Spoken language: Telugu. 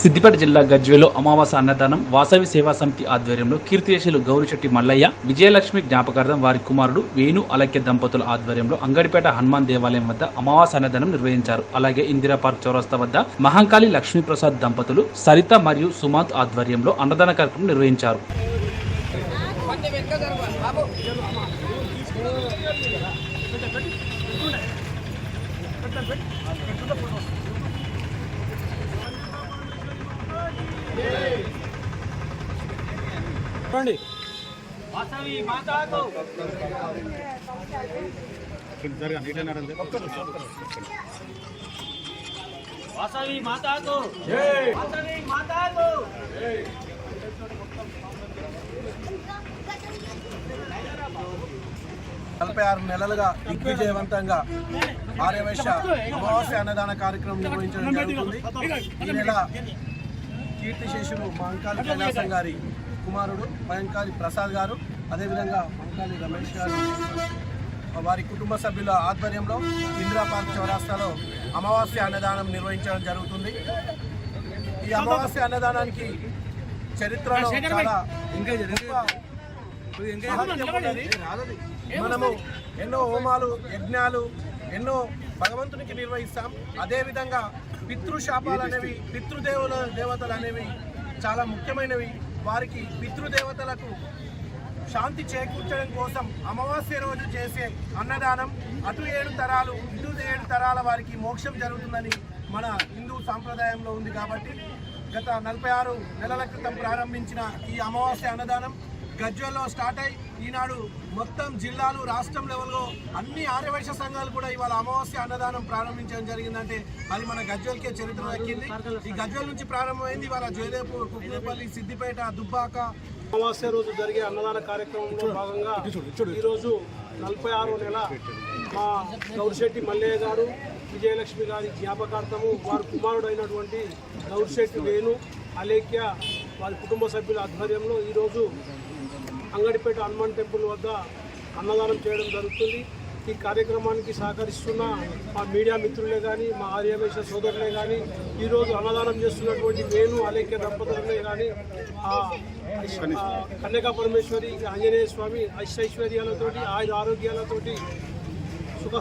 సిద్దిపేట జిల్లా గజ్వేలో అమావాస అన్నదానం వాసవి సేవా సమితి ఆధ్వర్యంలో కీర్తిశేషులు గౌరిశెట్టి మల్లయ్య విజయలక్ష్మి జ్ఞాపకార్థం వారి కుమారుడు వేణు అలక్య దంపతుల ఆధ్వర్యంలో అంగడిపేట హనుమాన్ దేవాలయం వద్ద అమావాస అన్నదానం నిర్వహించారు. అలాగే ఇందిరా పార్క్ చౌరస్తా వద్ద మహంకాళి లక్ష్మీప్రసాద్ దంపతులు సరిత మరియు సుమాంత్ ఆధ్వర్యంలో అన్నదాన కార్యక్రమం నిర్వహించారు. రండి వాసవి మాతాకు. వాసవి మాతాకు. నలభై ఆరు నెలలుగా దిగ్విజయవంతంగా ఆర్యవైశ్య అమావాస్య అన్నదాన కార్యక్రమం నిర్వహించడం జరుగుతుంది. ఈ నెల కీర్తిశేషులు మహంకాళి కైలాసం గారి కుమారుడు మహంకాళి ప్రసాద్ గారు అదేవిధంగా మహంకాళి రమేష్ గారు. వారి కుటుంబ సభ్యుల ఆధ్వర్యంలో ఇందిరా పార్క్ చౌరాస్తాలో అమావాస్య అన్నదానం నిర్వహించడం జరుగుతుంది. ఈ అమావాస్య అన్నదానానికి చరిత్రలో చాలా. మనము ఎన్నో హోమాలు యజ్ఞాలు ఎన్నో భగవంతునికి నిర్వహిస్తాం. అదేవిధంగా పితృశాపాలు అనేవి పితృదేవుల దేవతలు అనేవి చాలా ముఖ్యమైనవి. వారికి పితృదేవతలకు శాంతి చేకూర్చడం కోసం అమావాస్య రోజు చేసే అన్నదానం అటు ఏడు తరాలు ఇటు ఏడు తరాల వారికి మోక్షం జరుగుతుందని మన హిందూ సాంప్రదాయంలో ఉంది కాబట్టి గత నలభై ఆరు నెలల క్రితం ప్రారంభించిన ఈ అమావాస్య అన్నదానం గజ్వల్లో స్టార్ట్ అయి ఈనాడు మొత్తం జిల్లాలు రాష్ట్రం లెవెల్లో అన్ని ఆర్యవైశ్య సంఘాలు కూడా ఇవాళ అమావాస్య అన్నదానం ప్రారంభించడం జరిగిందంటే అది మన గజ్వల్కే చరిత్ర దక్కింది. ఈ గజ్వల్ నుంచి ప్రారంభమైంది ఇవాళ జయదేపూర్ కుక్కిపల్లి సిద్దిపేట దుబ్బాక. అమావాస్య రోజు జరిగే అన్నదాన కార్యక్రమంలో భాగంగా ఈరోజు నలభై ఆరో నెల మా గౌరిశెట్టి మల్లయ్య గారు విజయలక్ష్మి గారి జ్ఞాపకార్థము వారి కుమారుడైనటువంటి గౌరిశెట్టి వేణు అలేఖ్య వారి కుటుంబ సభ్యుల ఆధ్వర్యంలో ఈరోజు అంగడిపేట హనుమాన్ టెంపుల్ వద్ద అన్నదానం చేయడం జరుగుతుంది. ఈ కార్యక్రమానికి సహకరిస్తున్న మా మీడియా మిత్రులే కానీ మా ఆర్యవేశ సోదరులే కానీ ఈరోజు అన్నదానం చేస్తున్నటువంటి నేను అలేఖ్య దంపతులనే కానీ కన్యకా పరమేశ్వరి ఆంజనేయ స్వామి ఐశ్వర్యాలతోటి ఆయుధ ఆరోగ్యాలతోటి సుఖ